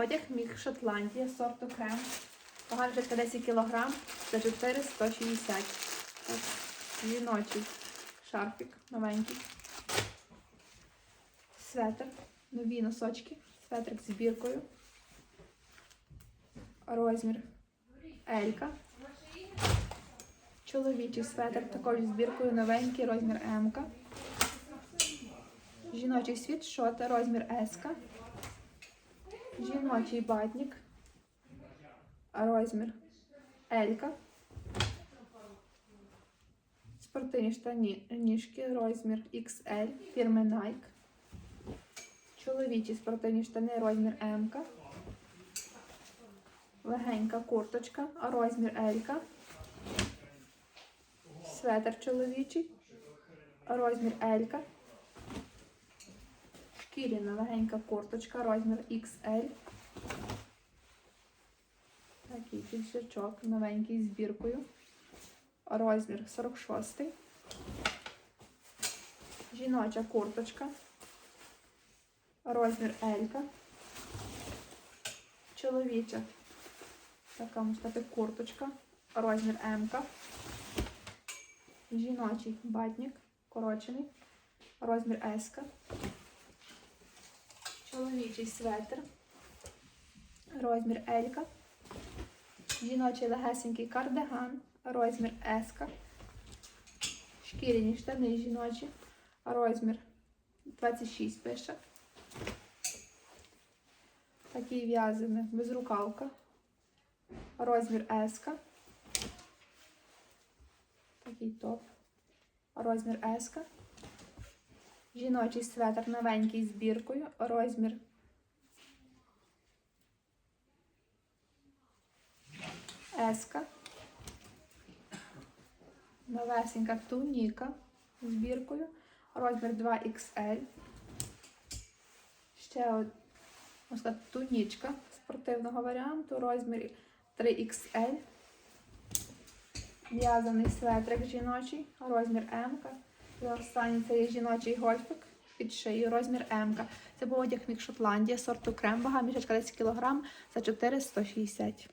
Одяг міг Шотландія сорту крем. Вага вже 10 кг за 460. Так, Жіночий шарфік новенький. Светр. Нові носочки. Светрик з біркою. Розмір Елька. Чоловічий светр також з біркою новенький, розмір М. Жіночий світшот, розмір С. Жіночий батник. Розмір Елька. Спортивні штані ніжки, розмір XL, фірми Nike. Чоловічі спортивні штани, розмір М. Легенька курточка, розмір Елька. Светр чоловічий, розмір Елька. Шкіряна легенька курточка, розмір XL. Такий піджачок новенький з біркою. Розмір 46. Жіноча курточка. Розмір Елька. Чоловіча. Така можна сказати курточка. Розмір М. Жіночий батник. Корочений. Розмір С. Чоловічий светр. Розмір Елька. Жіночий легесенький кардиган. Розмір С. Шкіряні штани жіночі. Розмір 26 пише. Такий в'язаний безрукавка. Розмір С. Такий топ. Розмір С. Жіночий светр новенький з біркою. Розмір Еска. Новесенька туніка з біркою. Розмір 2XL. Ще от, можна сказати, тунічка спортивного варіанту. Розмір 3XL. В'язаний светрик жіночий, розмір М. І останній це є жіночий гольфик під шиєю, розмір М. Це був одяг мік Шотландія, сорту крем, вага мішечка 10 кг за 460.